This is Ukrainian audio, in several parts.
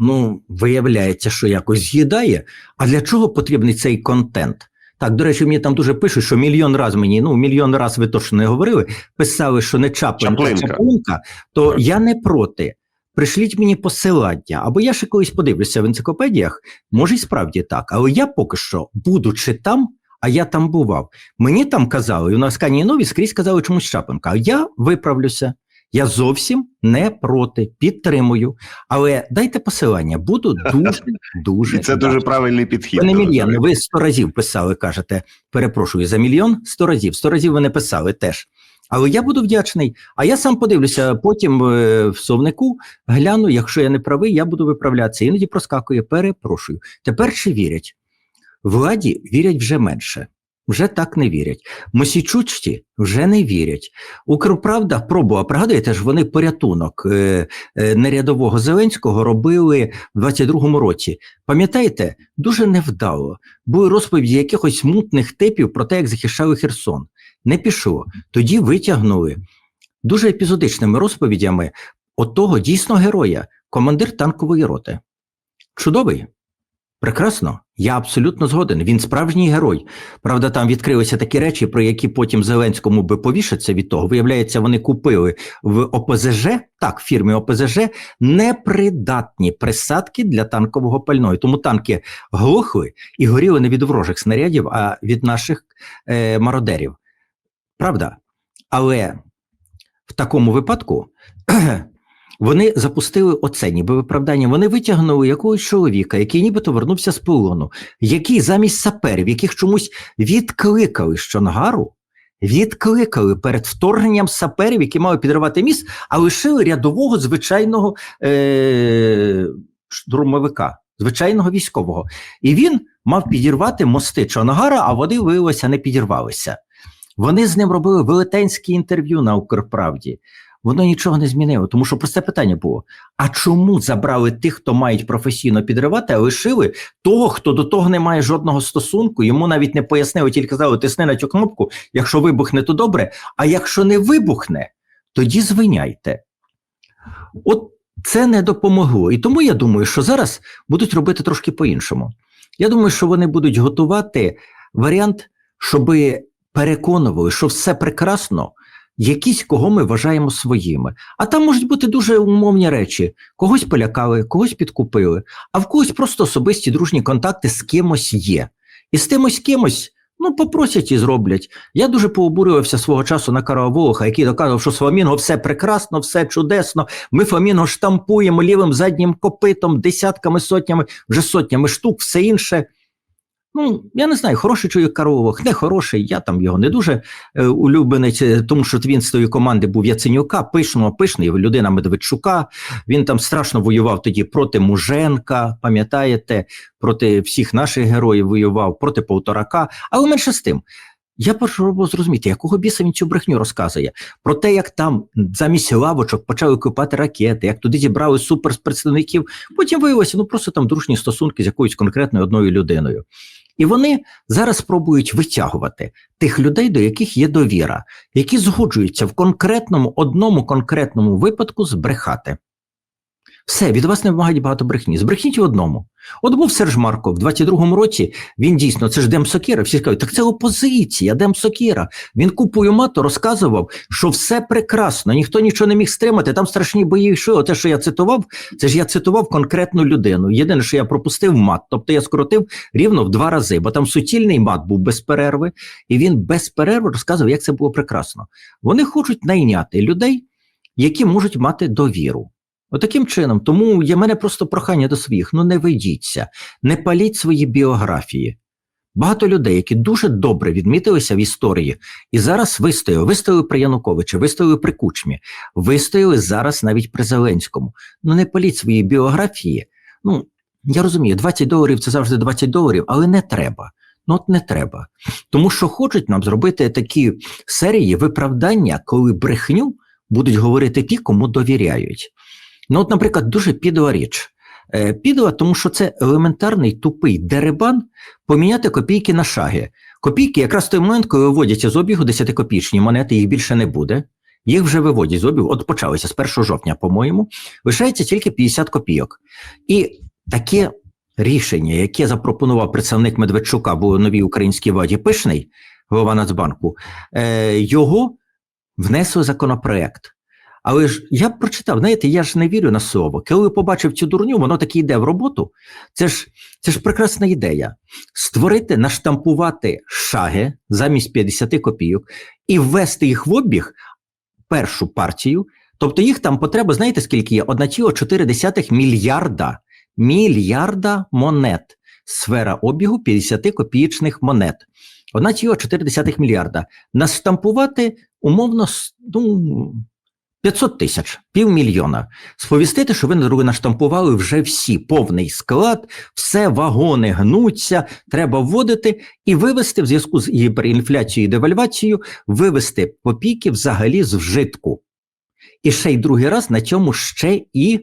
ну, виявляється, що якось з'їдає. А для чого потрібний цей контент? Так, до речі, мені там дуже пишуть, що мільйон раз мені, ну мільйон раз ви точно не говорили, писали, що не Чаплинка, а Чаплинка. Чаплинка, то Так. я не проти. Пришліть мені посилання, або я ще колись подивлюся в енциклопедіях, може і справді так, але я поки що, будучи там, а я там бував, мені там казали, і у нас Кані нові скрізь казали чомусь Чапенка, а я виправлюся. Я зовсім не проти, підтримую. Але дайте посилання, буду дуже, дуже. І це вдячний. дуже правильний підхід. Ви не мільйон, ви сто разів писали, кажете, перепрошую за мільйон, сто разів, сто разів ви не писали теж. Але я буду вдячний. А я сам подивлюся, потім е, в словнику гляну, якщо я не правий, я буду виправлятися. Іноді проскакує, перепрошую. Тепер чи вірять? Владі вірять вже менше. Вже так не вірять. Мосічучті вже не вірять. Укрправда пробувала, пригадуєте ж, вони порятунок е, е, нерядового Зеленського робили в 22-му році. Пам'ятаєте, дуже невдало. Були розповіді якихось мутних типів про те, як захищали Херсон. Не пішло. Тоді витягнули дуже епізодичними розповідями отого дійсно героя, командир танкової роти. Чудовий. Прекрасно, я абсолютно згоден. Він справжній герой. Правда, там відкрилися такі речі, про які потім Зеленському би повішаться від того. Виявляється, вони купили в ОПЗЖ, так, фірмі ОПЗЖ, непридатні присадки для танкового пального. Тому танки глухли і горіли не від ворожих снарядів, а від наших е, мародерів. Правда? Але в такому випадку вони запустили оце ніби виправдання. Вони витягнули якогось чоловіка, який нібито вернувся з полону, який замість саперів, яких чомусь відкликали з Чонгару, відкликали перед вторгненням саперів, які мали підривати міст, а лишили рядового звичайного е- штурмовика, звичайного військового. І він мав підірвати мости Чонгара, а вони, виявилося, не підірвалися. Вони з ним робили велетенське інтерв'ю на Укрправді. Воно нічого не змінило, тому що просте питання було: а чому забрали тих, хто мають професійно підривати, а лишили того, хто до того не має жодного стосунку, йому навіть не пояснили, тільки казали, тисни на цю кнопку, якщо вибухне, то добре, а якщо не вибухне, тоді звиняйте. От це не допомогло. І тому я думаю, що зараз будуть робити трошки по-іншому. Я думаю, що вони будуть готувати варіант, щоби переконували, що все прекрасно, якісь кого ми вважаємо своїми. А там можуть бути дуже умовні речі: когось полякали, когось підкупили, а в когось просто особисті дружні контакти з кимось є. І з тимось кимось. Ну, попросять і зроблять. Я дуже пообурювався свого часу на Карла Волоха, який доказував, що з Фламінго все прекрасно, все чудесно. Ми Фламінго штампуємо лівим заднім копитом, десятками, сотнями, вже сотнями штук, все інше. Ну, я не знаю, хороший чоловік Каролових, не хороший, я там його не дуже е, улюбленець, тому що він з тої команди був Яценюка, пишного, пишний, людина Медведчука. Він там страшно воював тоді проти Муженка, пам'ятаєте, проти всіх наших героїв воював, проти Полторака. Але менше з тим. Я пробував зрозуміти, якого біса він цю брехню розказує про те, як там замість лавочок почали купати ракети, як туди зібрали суперпредставників. Потім виявилося, ну просто там дружні стосунки з якоюсь конкретною одною людиною. І вони зараз пробують витягувати тих людей, до яких є довіра, які згоджуються в конкретному одному конкретному випадку збрехати. Все, від вас не вимагають багато брехні. Збрехніть в одному. От був Серж Марков в 22-му році. Він дійсно це ж Дем Сокіра. Всі кажуть, так це опозиція, Дем Сокіра. Він купою мату розказував, що все прекрасно, ніхто нічого не міг стримати. Там страшні бої йшли. Те, що я цитував, це ж я цитував конкретну людину. Єдине, що я пропустив мат, тобто я скоротив рівно в два рази, бо там суцільний мат був без перерви, і він без перерви розказував, як це було прекрасно. Вони хочуть найняти людей, які можуть мати довіру. Отаким чином, тому є мене просто прохання до своїх: ну не ведіться, не паліть свої біографії. Багато людей, які дуже добре відмітилися в історії, і зараз вистояли, вистояли при Януковичі, вистояли при Кучмі, вистояли зараз навіть при Зеленському. Ну не паліть свої біографії. Ну я розумію, 20 доларів це завжди 20 доларів, але не треба. Ну от не треба. Тому що хочуть нам зробити такі серії виправдання, коли брехню будуть говорити ті, кому довіряють. Ну, от, наприклад, дуже підла річ. Е, Підла, тому що це елементарний тупий деребан поміняти копійки на шаги. Копійки якраз в той момент, коли виводяться з обігу 10-копійчні монети, їх більше не буде. їх вже виводять з обігу, от почалися з 1 жовтня, по-моєму, лишається тільки 50 копійок. І таке рішення, яке запропонував представник Медведчука в новій українській владі Пишний, голова Нацбанку, е, його внесли законопроект. Але ж я прочитав, знаєте, я ж не вірю на слово. Коли побачив цю дурню, воно таки йде в роботу. Це ж це ж прекрасна ідея. Створити, наштампувати шаги замість 50 копійок і ввести їх в обіг першу партію. Тобто їх там потреба, знаєте, скільки є? 1,4 мільярда мільярда монет. Сфера обігу 50 копієчних монет. 1,4 мільярда. Наштампувати умовно ну, 500 тисяч, півмільйона. Сповістити, що ви наштампували вже всі, повний склад, все, вагони гнуться, треба вводити і вивести в зв'язку з гіперінфляцією і девальвацією, вивести копійки взагалі з вжитку. І ще й другий раз на цьому ще і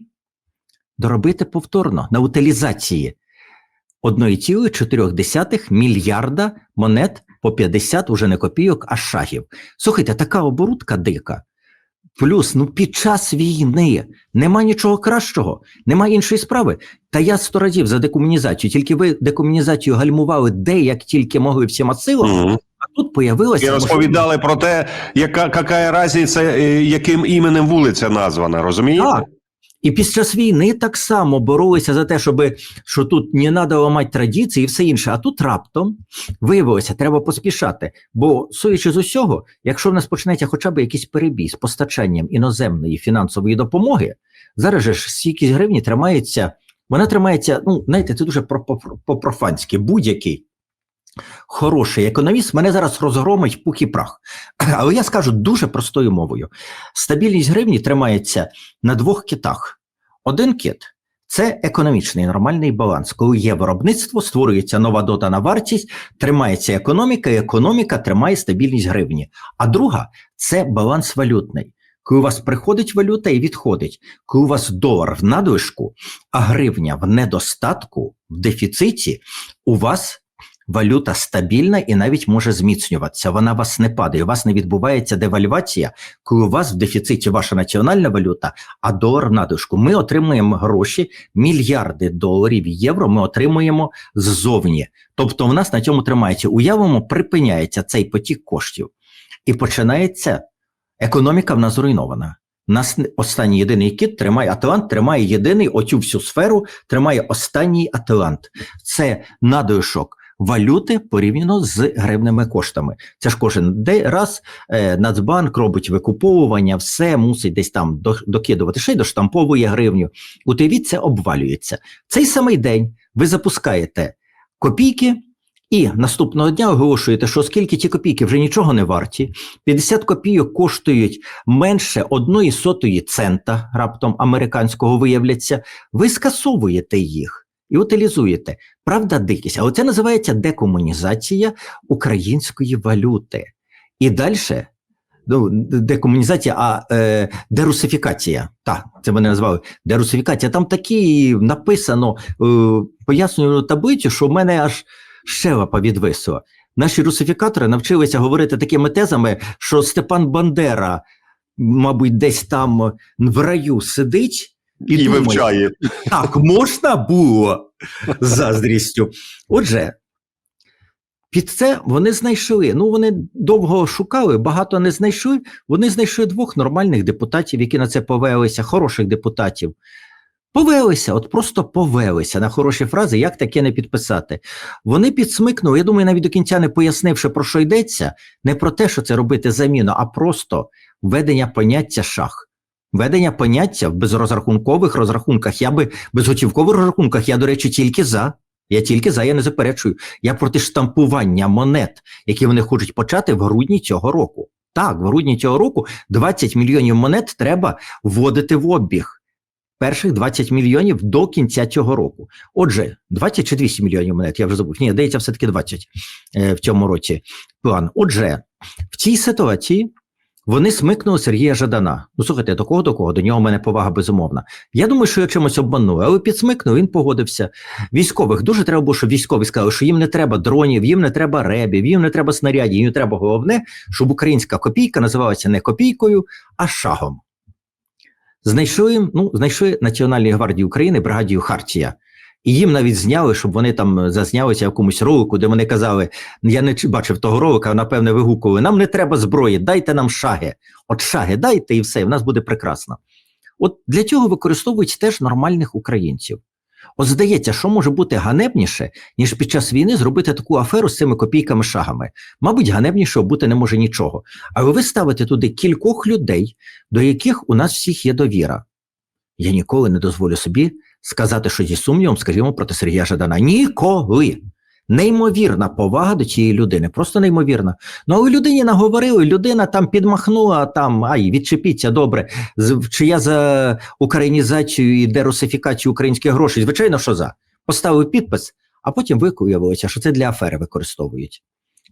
доробити повторно на утилізації 1,4 мільярда монет по 50 уже не копійок, а шагів. Слухайте, така оборудка дика. Плюс, ну під час війни нема нічого кращого, нема іншої справи. Та я сто разів за декомунізацію, тільки ви декомунізацію гальмували де як тільки могли всіма силами, а тут появилася. І розповідали про те, яка яка різниця, е, яким іменем вулиця названа, розумієте? Так. І під час війни так само боролися за те, щоб що тут не треба ламати традиції і все інше. А тут раптом виявилося, треба поспішати. Бо, суючи з усього, якщо в нас почнеться хоча б якийсь перебій з постачанням іноземної фінансової допомоги, зараз же ж стійкість гривні тримається, вона тримається, ну знаєте, це дуже по-профанськи, будь-який. Хороший економіст мене зараз розгромить пух і прах. Але я скажу дуже простою мовою: стабільність гривні тримається на двох китах. Один кит це економічний нормальний баланс. Коли є виробництво, створюється нова додана вартість, тримається економіка, і економіка тримає стабільність гривні. А друга це баланс валютний. Коли у вас приходить валюта і відходить, коли у вас долар в надлишку, а гривня в недостатку, в дефіциті, у вас Валюта стабільна і навіть може зміцнюватися. Вона вас не падає. У вас не відбувається девальвація, коли у вас в дефіциті ваша національна валюта, а долар в надушку. Ми отримуємо гроші, мільярди доларів євро. Ми отримуємо ззовні. Тобто, у нас на цьому тримається. Уявимо, припиняється цей потік коштів, і починається економіка в нас зруйнована. Нас останній єдиний кіт тримає Атлант, тримає єдиний оцю всю сферу, тримає останній Атлант. Це надишок валюти порівняно з гривними коштами. Це ж кожен раз е, Нацбанк робить викуповування, все мусить десь там докидувати, ще й доштамповує гривню. У ТВ це обвалюється. Цей самий день ви запускаєте копійки. І наступного дня оголошуєте, що оскільки ті копійки вже нічого не варті, 50 копійок коштують менше одної сотої цента, раптом американського виявляться, ви скасовуєте їх і утилізуєте. Правда, дикість, але це називається декомунізація української валюти. І далі. Ну, декомунізація, а е, дерусифікація. Так, це вони назвали дерусифікація. Там такі написано е, пояснюю таблицю, що в мене аж щелепа відвисла. Наші русифікатори навчилися говорити такими тезами, що Степан Бандера, мабуть, десь там в раю сидить. І, і вивчає. Так, можна було з заздрістю. Отже, під це вони знайшли. Ну, вони довго шукали, багато не знайшли. Вони знайшли двох нормальних депутатів, які на це повелися, хороших депутатів. Повелися, от просто повелися на хороші фрази, як таке не підписати. Вони підсмикнули, я думаю, навіть до кінця не пояснивши, про що йдеться, не про те, що це робити заміну, а просто введення поняття шах. Ведення поняття в безрозрахункових розрахунках. Я би безготівкових розрахунках, я, до речі, тільки за. Я тільки за, я не заперечую. Я проти штампування монет, які вони хочуть почати в грудні цього року. Так, в грудні цього року 20 мільйонів монет треба вводити в обіг. Перших 20 мільйонів до кінця цього року. Отже, 20 чи 200 мільйонів монет, я вже забув. Ні, здається, все-таки 20 е, в цьому році план. Отже, в цій ситуації Вони смикнули Сергія Жадана. Ну, слухайте, до кого до кого? До нього в мене повага безумовна. Я думаю, що я чимось обманув, але підсмикнув, він погодився. Військових дуже треба було, щоб військові сказали, що їм не треба дронів, їм не треба ребів, їм не треба снарядів, їм треба головне, щоб українська копійка називалася не копійкою, а шагом. Знайшли, ну, знайшли Національній гвардії України бригадію Хартія. І їм навіть зняли, щоб вони там зазнялися в якомусь ролику, де вони казали: я не бачив того ролика, напевне, вигукували: нам не треба зброї, дайте нам шаги. От шаги дайте і все, і в нас буде прекрасно. От для цього використовують теж нормальних українців. От здається, що може бути ганебніше, ніж під час війни зробити таку аферу з цими копійками-шагами. Мабуть, ганебнішого бути не може нічого. Але ви ставите туди кількох людей, до яких у нас всіх є довіра. Я ніколи не дозволю собі сказати, що зі сумнівом, скажімо, проти Сергія Жадана. Ніколи. Неймовірна повага до цієї людини, просто неймовірна. Ну, але людині наговорили, людина там підмахнула, там, ай, відчепіться добре, чи я за українізацію і дерусифікацію українських грошей. Звичайно, що за. Поставив підпис, а потім виявилося, що це для афери використовують.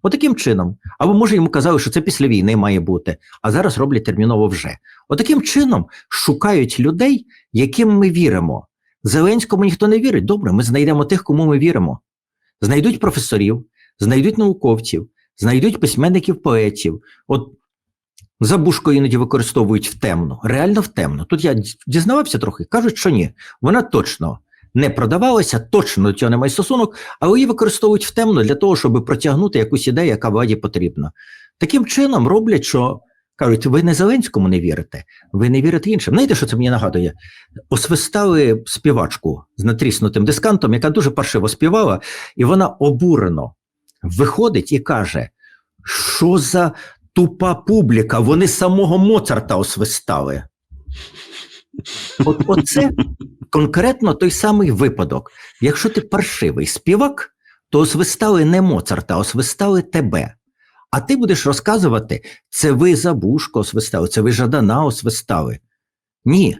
Отаким чином. Або може йому казали, що це після війни має бути, а зараз роблять терміново вже. Отаким чином шукають людей, яким ми віримо. Зеленському ніхто не вірить. Добре, ми знайдемо тих, кому ми віримо. Знайдуть професорів, знайдуть науковців, знайдуть письменників, поетів. От забушко іноді використовують в темну, реально в темну. Тут я дізнавався трохи, кажуть, що ні. Вона точно не продавалася, точно до цього немає стосунок, але її використовують в темну для того, щоб протягнути якусь ідею, яка владі потрібна. Таким чином роблять, що кажуть, ви не Зеленському не вірите, ви не вірите іншим. Знаєте, що це мені нагадує? Освистали співачку з натріснутим дискантом, яка дуже паршиво співала, і вона обурено виходить і каже: що за тупа публіка, вони самого Моцарта освистали. От оце конкретно той самий випадок. Якщо ти паршивий співак, то освистали не Моцарта, а освистали тебе. А ти будеш розказувати, це ви Забушко освистали, це ви Жадана освистали. Ні.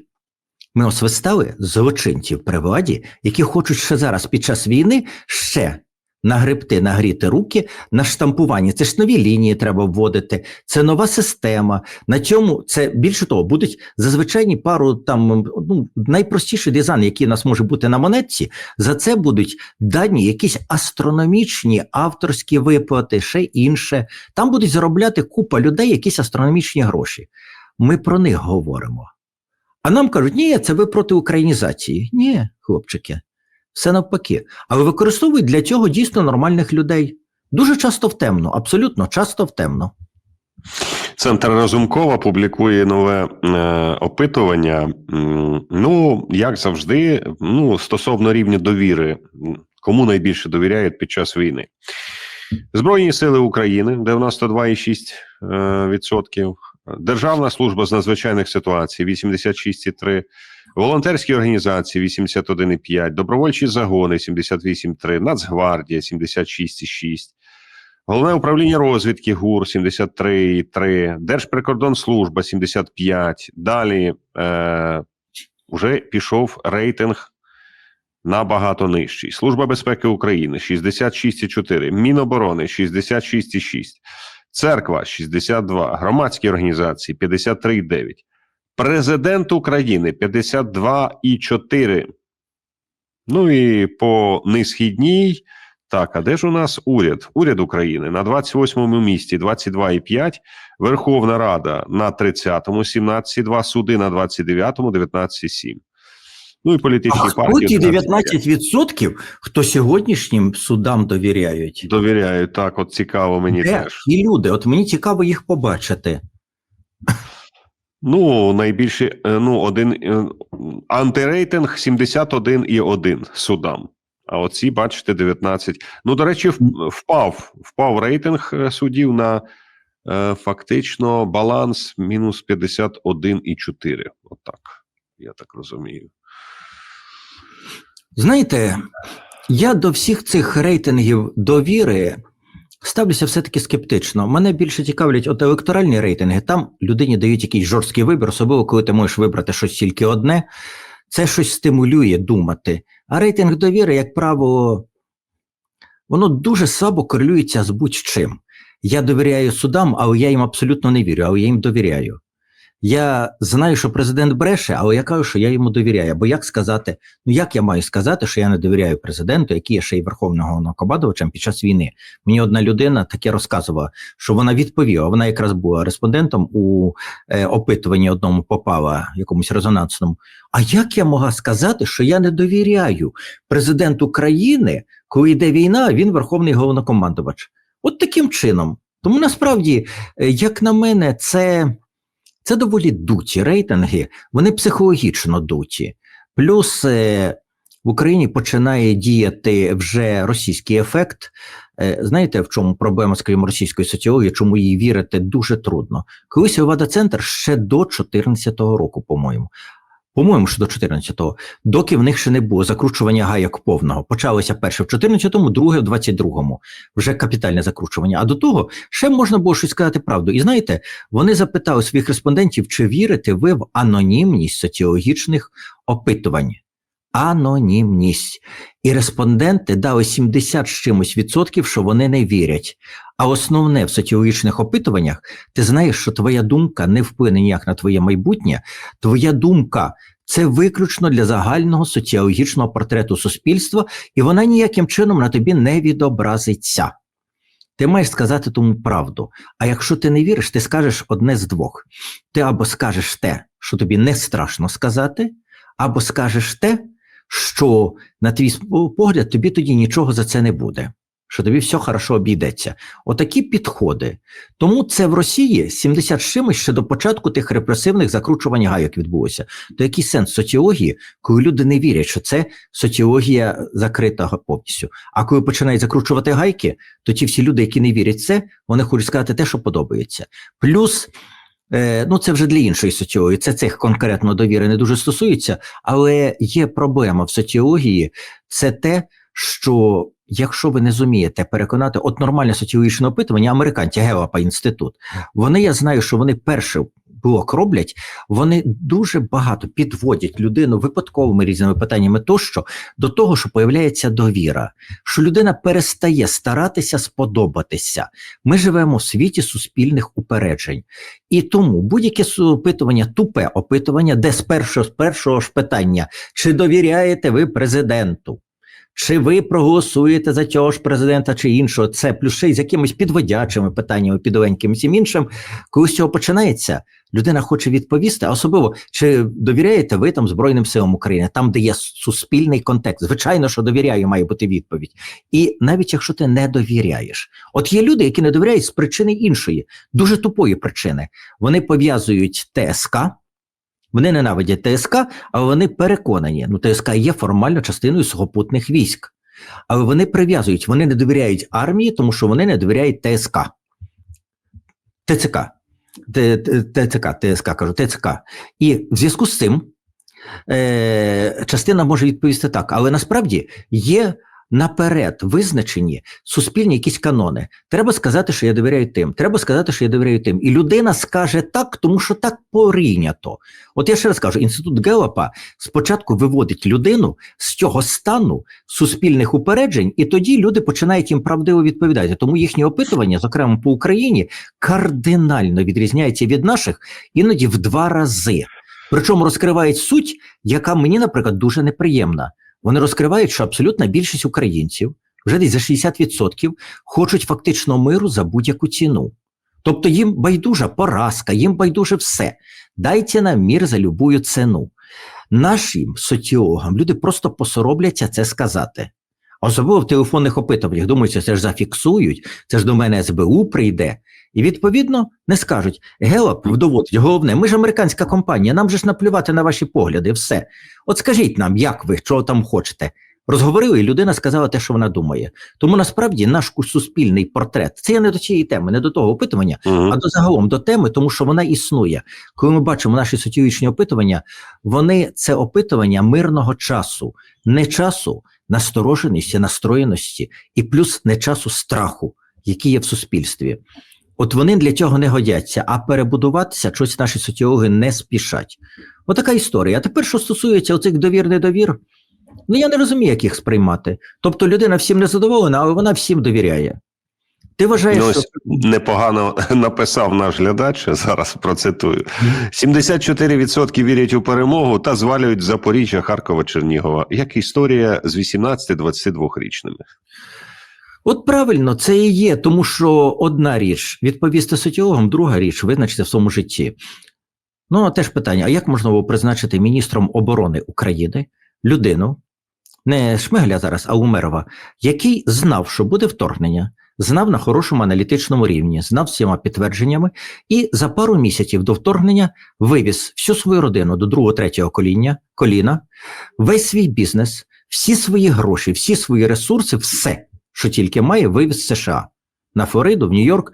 Ми освистали злочинців при владі, які хочуть ще зараз під час війни ще нагребти, нагріти руки на штампуванні. Це ж нові лінії треба вводити, це нова система. На цьому це більше того, будуть зазвичайні пару там ну, найпростіший дизайн, який у нас може бути на монетці. За це будуть дані якісь астрономічні авторські виплати, ще інше. Там будуть заробляти купа людей якісь астрономічні гроші. Ми про них говоримо. А нам кажуть, ні, це ви проти українізації. Ні, хлопчики, все навпаки. Але використовують для цього дійсно нормальних людей. Дуже часто в темно, абсолютно часто в темно. Центр Разумкова публікує нове е, опитування. Ну, як завжди, ну, стосовно рівня довіри, кому найбільше довіряють під час війни. Збройні сили України 92,6%. е. Державна служба з надзвичайних ситуацій 86,3%. Волонтерські організації 81,5%, добровольчі загони 78,3%, Нацгвардія 76,6%. Головне управління розвідки ГУР 73,3, Держприкордонслужба 75. Далі е, вже пішов рейтинг набагато нижчий. Служба безпеки України 66,4, Міноборони 66,6, Церква 62, громадські організації 53,9, Президент України 52,4. Ну і по несхідній. Так, а де ж у нас уряд? Уряд України на 28-му місці 22,5, Верховна Рада на 30-му 17,2, суди на 29-му 19,7. Ну і політичні А партії ті 19%, хто сьогоднішнім судам довіряють? довіряю. Так, от цікаво мені Де теж. ті люди? От мені цікаво їх побачити. Ну, найбільше, ну, один е, антирейтинг 71,1 судам. А оці, бачите, 19. Ну, до речі, впав, впав рейтинг е, суддів на е, фактично баланс мінус 51,4. Отак. Я так розумію. Знаєте, я до всіх цих рейтингів довіри ставлюся все-таки скептично. Мене більше цікавлять от електоральні рейтинги. Там людині дають якийсь жорсткий вибір, особливо коли ти можеш вибрати щось тільки одне. Це щось стимулює думати. А рейтинг довіри, як правило, воно дуже слабо корелюється з будь-чим. я довіряю судам, але я їм абсолютно не вірю, але я їм довіряю. Я знаю, що президент бреше, але я кажу, що я йому довіряю. Бо як сказати, ну як я маю сказати, що я не довіряю президенту, який є ще й верховним головнокомандувачем під час війни? Мені одна людина таке розказувала, що вона відповіла. Вона якраз була респондентом у е, опитуванні одному попала, якомусь резонансному. А як я могла сказати, що я не довіряю президенту країни, коли йде війна, він верховний головнокомандувач? От таким чином. Тому насправді, е, як на мене, це, це доволі дуті рейтинги, вони психологічно дуті. Плюс е, в Україні починає діяти вже російський ефект. Е, знаєте, в чому проблема, скажімо, російської соціології, чому їй вірити дуже трудно? Колись Овада Центр ще до 2014 року, по-моєму. По-моєму, що до 14-го, доки в них ще не було закручування гайок повного. Почалося перше в 14-му, друге в 22-му. Вже капітальне закручування. А до того ще можна було щось сказати правду. І знаєте, вони запитали своїх респондентів, чи вірите ви в анонімність соціологічних опитувань. Анонімність. І респонденти дали 70 з чимось відсотків, що вони не вірять. А основне в соціологічних опитуваннях, ти знаєш, що твоя думка не вплине ніяк на твоє майбутнє, твоя думка це виключно для загального соціологічного портрету суспільства, і вона ніяким чином на тобі не відобразиться. Ти маєш сказати тому правду. А якщо ти не віриш, ти скажеш одне з двох: ти або скажеш те, що тобі не страшно сказати, або скажеш те, що на твій погляд тобі тоді нічого за це не буде. Що тобі все хорошо обійдеться. Отакі підходи. Тому це в Росії 70 з чимось ще до початку тих репресивних закручувань гайок відбулося. То який сенс соціології, коли люди не вірять, що це соціологія закрита повністю. А коли починають закручувати гайки, то ті всі люди, які не вірять в це, вони хочуть сказати те, що подобається. Плюс. Е, ну, це вже для іншої соціології, це цих конкретно довіри не дуже стосується, але є проблема в соціології, це те, що якщо ви не зумієте переконати, от нормальне соціологічне опитування, американці Гелапа інститут, вони я знаю, що вони перший блок роблять, вони дуже багато підводять людину випадковими різними питаннями тощо до того, що появляється довіра, що людина перестає старатися сподобатися. Ми живемо в світі суспільних упереджень, і тому будь-яке опитування, тупе опитування, де з першого з першого ж питання, чи довіряєте ви президенту? Чи ви проголосуєте за цього ж президента чи іншого? Це плюс ще й з якимись підводячими питаннями, підоленьким всім іншим. Коли з цього починається, людина хоче відповісти, а особливо чи довіряєте ви там Збройним силам України, там, де є суспільний контекст. Звичайно, що довіряю, має бути відповідь. І навіть якщо ти не довіряєш, от є люди, які не довіряють з причини іншої, дуже тупої причини. Вони пов'язують ТСК. Вони ненавидять ТСК, але вони переконані, ну ТСК є формально частиною сухопутних військ. Але вони прив'язують, вони не довіряють армії, тому що вони не довіряють ТСК. ТЦК. ТЦК, ТСК кажу, ТЦК. І в зв'язку з цим е, частина може відповісти так, але насправді є наперед визначені суспільні якісь канони. Треба сказати, що я довіряю тим. Треба сказати, що я довіряю тим. І людина скаже так, тому що так порийнято. От я ще раз кажу: інститут Гелапа спочатку виводить людину з цього стану суспільних упереджень, і тоді люди починають їм правдиво відповідати. Тому їхні опитування, зокрема по Україні, кардинально відрізняються від наших іноді в два рази. Причому розкривають суть, яка мені, наприклад, дуже неприємна. Вони розкривають, що абсолютна більшість українців, вже десь за 60%, хочуть фактично миру за будь-яку ціну. Тобто їм байдужа поразка, їм байдуже все. Дайте нам мір за любую ціну. Нашим соціологам люди просто посоробляться це сказати. Особливо в телефонних опитуваннях думають, це ж зафіксують, це ж до мене СБУ прийде. І відповідно не скажуть: Гелап доводить, головне, ми ж американська компанія, нам же ж наплювати на ваші погляди, все. От скажіть нам, як ви, чого там хочете. Розговорили, і людина сказала те, що вона думає. Тому насправді наш суспільний портрет це я не до цієї теми, не до того опитування, Мгм. а до загалом до теми, тому що вона існує. Коли ми бачимо наші соціологічні опитування, вони це опитування мирного часу, не часу настороженості, настроєності, і плюс не часу страху, який є в суспільстві. От вони для цього не годяться, а перебудуватися щось наші соціологи не спішать. Отака історія. А тепер, що стосується оцих довір-недовір, ну я не розумію, як їх сприймати. Тобто людина всім не задоволена, але вона всім довіряє. Ти вважаєш, Ну, що ось непогано написав наш глядач. Зараз процитую: 74% вірять у перемогу та звалюють Запоріжжя, Харкова, Чернігова. Як історія з 18-22 річними. От правильно, це і є, тому що одна річ відповісти соціологам, друга річ визначити в своєму житті. Ну, а теж питання: а як можна було призначити міністром оборони України людину, не Шмигаля зараз, а Умерова, який знав, що буде вторгнення, знав на хорошому аналітичному рівні, знав всіма підтвердженнями, і за пару місяців до вторгнення вивіз всю свою родину до другого, третього коління, коліна, весь свій бізнес, всі свої гроші, всі свої ресурси, все, що тільки має, вивіз США на Флориду, в Нью-Йорк,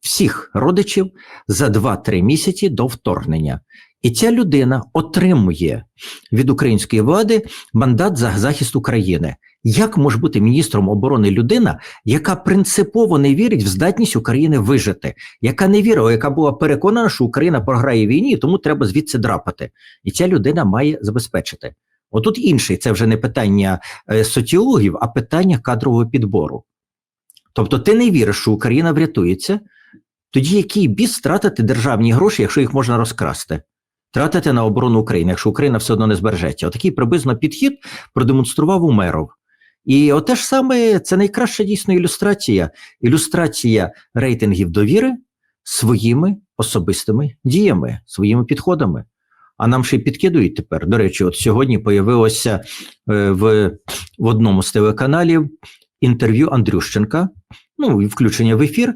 всіх родичів за 2-3 місяці до вторгнення. І ця людина отримує від української влади мандат за захист України. Як може бути міністром оборони людина, яка принципово не вірить в здатність України вижити, яка не вірила, яка була переконана, що Україна програє війні, і тому треба звідси драпати. І ця людина має забезпечити. Отут інший це вже не питання е, соціологів, а питання кадрового підбору. Тобто, ти не віриш, що Україна врятується, тоді який біс тратити державні гроші, якщо їх можна розкрасти? Тратити на оборону України, якщо Україна все одно не збережеться. Отакий приблизно підхід продемонстрував Умеров. І оте ж саме це найкраща дійсно ілюстрація. Ілюстрація рейтингів довіри своїми особистими діями, своїми підходами. А нам ще й підкидують тепер. До речі, от сьогодні появилося е, в, в одному з телеканалів інтерв'ю Андрющенка, ну включення в ефір,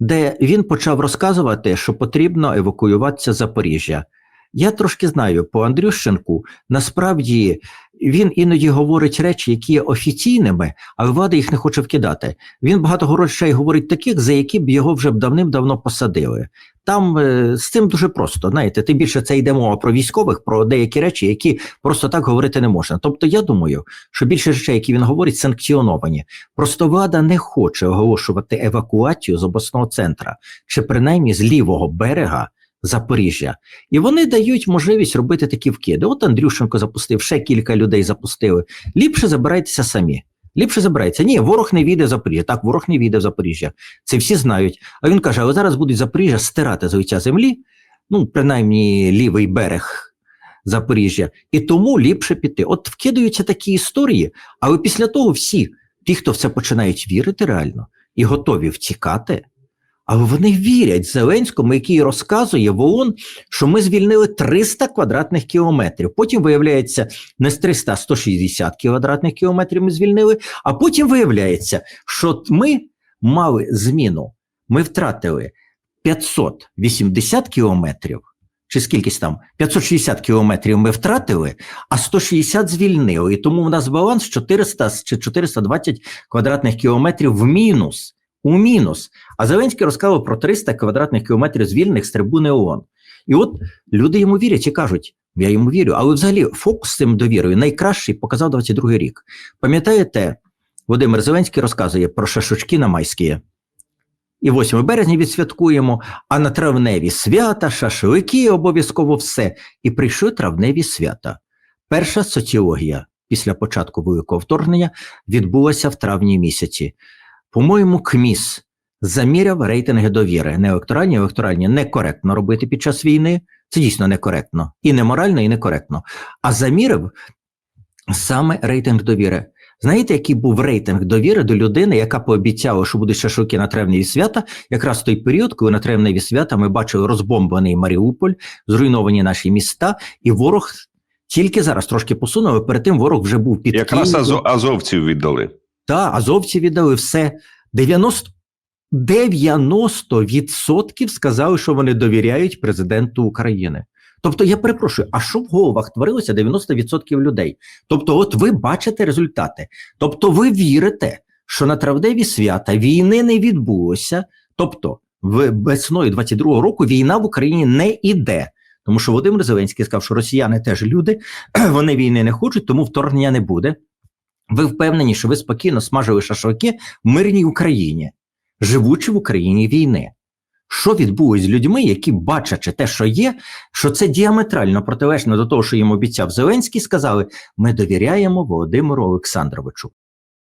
де він почав розказувати, що потрібно евакуюватися з Запоріжжя. Я трошки знаю по Андрющенку, насправді він іноді говорить речі, які є офіційними, але влада їх не хоче вкидати. Він багато речей говорить таких, за які б його вже давним-давно посадили. Там е, з цим дуже просто. Знаєте, тим більше це йде мова про військових, про деякі речі, які просто так говорити не можна. Тобто, я думаю, що більше речей, які він говорить, санкціоновані. Просто влада не хоче оголошувати евакуацію з обласного центра, чи принаймні з лівого берега. Запоріжжя, і вони дають можливість робити такі вкиди. От Андрющенко запустив, ще кілька людей запустили. Ліпше забирайтеся самі. Ліпше забирайтеся. Ні, ворог не війде в Запоріжжя. Так, ворог не війде в Запоріжжя. Це всі знають. А він каже: але зараз будуть Запоріжжя стирати з лиця землі, ну, принаймні лівий берег Запоріжжя, і тому ліпше піти. От вкидаються такі історії, але після того всі, ті, хто в це починають вірити реально і готові втікати. Але вони вірять Зеленському, який розказує в ООН, що ми звільнили 300 квадратних кілометрів. Потім виявляється, не з 300, а 160 квадратних кілометрів ми звільнили. А потім виявляється, що ми мали зміну. Ми втратили 580 кілометрів. Чи скількись там 560 кілометрів ми втратили, а 160 звільнили. І тому у нас баланс 400 чи 420 квадратних кілометрів в мінус. У мінус. А Зеленський розказував про 300 квадратних кілометрів звільнених з трибуни ООН. І от люди йому вірять і кажуть: я йому вірю. Але взагалі фокус з цим довірою найкращий показав 22-й рік. Пам'ятаєте, Володимир Зеленський розказує про шашучки на майські. І 8 березня відсвяткуємо, а на травневі свята, шашлики обов'язково все. І прийшли травневі свята. Перша соціологія після початку великого вторгнення відбулася в травні місяці. По-моєму, КМІС заміряв рейтинги довіри. Не електоральні, електоральні некоректно робити під час війни. Це дійсно некоректно. І неморально, і некоректно. А замірив саме рейтинг довіри. Знаєте, який був рейтинг довіри до людини, яка пообіцяла, що будуть шашлики на травневі свята, якраз в той період, коли на травневі свята ми бачили розбомблений Маріуполь, зруйновані наші міста, і ворог тільки зараз трошки посунув, перед тим ворог вже був під Якраз Києвом. азовців віддали. Та, азовці віддали все. 90, 90% сказали, що вони довіряють президенту України. Тобто, я перепрошую, а що в головах творилося 90% людей? Тобто, от ви бачите результати. Тобто, ви вірите, що на травневі свята війни не відбулося. Тобто, весною 22-го року війна в Україні не іде. Тому що Володимир Зеленський сказав, що росіяни теж люди, вони війни не хочуть, тому вторгнення не буде. Ви впевнені, що ви спокійно смажили шашлики в мирній Україні, живучи в Україні війни. Що відбулось з людьми, які, бачачи те, що є, що це діаметрально протилежно до того, що їм обіцяв Зеленський, сказали: ми довіряємо Володимиру Олександровичу.